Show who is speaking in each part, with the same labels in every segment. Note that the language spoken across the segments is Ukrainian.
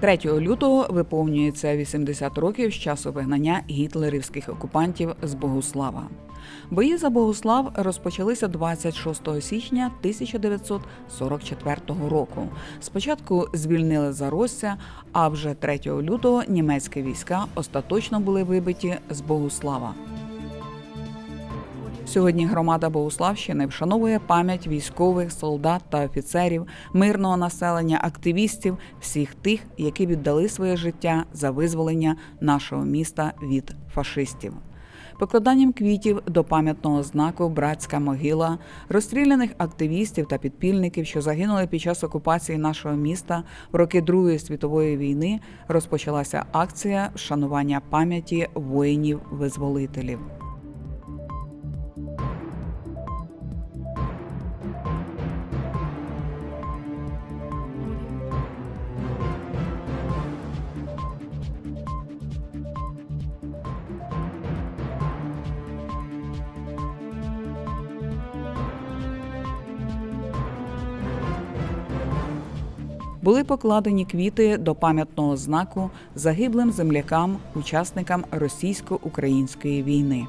Speaker 1: 3 лютого виповнюється 80 років з часу вигнання гітлерівських окупантів з Богуслава. Бої за Богуслав розпочалися 26 січня 1944 року. Спочатку звільнили Заросся, а вже 3 лютого німецькі війська остаточно були вибиті з Богуслава. Сьогодні громада Богуславщини вшановує пам'ять військових, солдат та офіцерів, мирного населення, активістів, всіх тих, які віддали своє життя за визволення нашого міста від фашистів. Покладанням квітів до пам'ятного знаку Братська могила розстріляних активістів та підпільників, що загинули під час окупації нашого міста в роки Другої світової війни, розпочалася акція вшанування пам'яті воїнів-визволителів. Були покладені квіти до пам'ятного знаку загиблим землякам, учасникам російсько-української війни.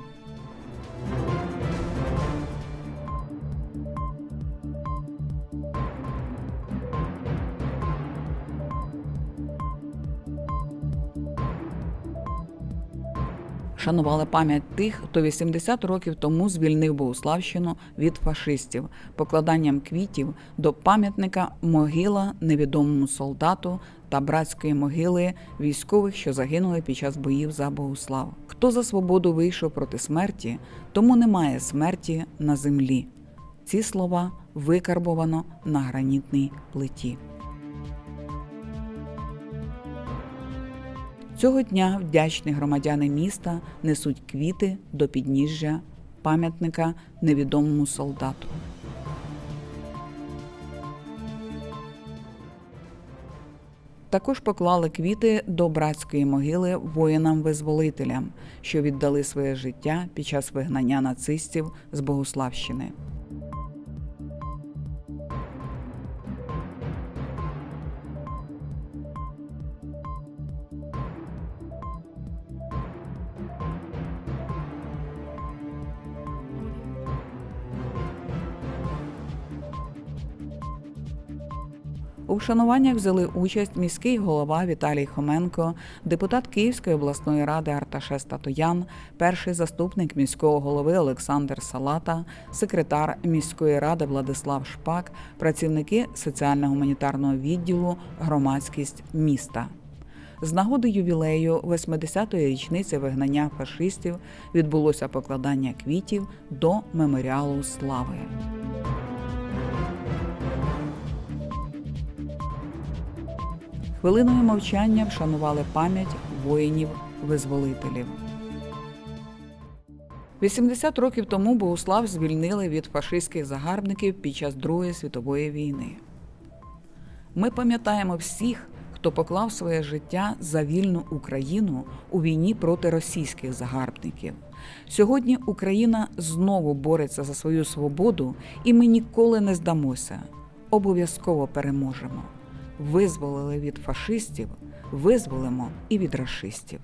Speaker 1: Шанували пам'ять тих, хто 80 років тому звільнив Богуславщину від фашистів, покладанням квітів до пам'ятника могила невідомому солдату та братської могили військових, що загинули під час боїв за Богуслав. Хто за свободу вийшов проти смерті, тому немає смерті на землі. Ці слова викарбовано на гранітній плиті. Цього дня вдячні громадяни міста несуть квіти до підніжжя пам'ятника невідомому солдату. Також поклали квіти до братської могили воїнам-визволителям, що віддали своє життя під час вигнання нацистів з Богуславщини. У вшануваннях взяли участь міський голова Віталій Хоменко, депутат Київської обласної ради Арташес Татоян, перший заступник міського голови Олександр Салата, секретар міської ради Владислав Шпак, працівники соціально-гуманітарного відділу, громадськість міста. З нагоди ювілею 80-ї річниці вигнання фашистів відбулося покладання квітів до меморіалу слави. Хвилиною мовчання вшанували пам'ять воїнів-визволителів. 80 років тому Богуслав звільнили від фашистських загарбників під час Другої світової війни. Ми пам'ятаємо всіх, хто поклав своє життя за вільну Україну у війні проти російських загарбників. Сьогодні Україна знову бореться за свою свободу, і ми ніколи не здамося. Обов'язково переможемо. Визволили від фашистів, визволимо і від рашистів.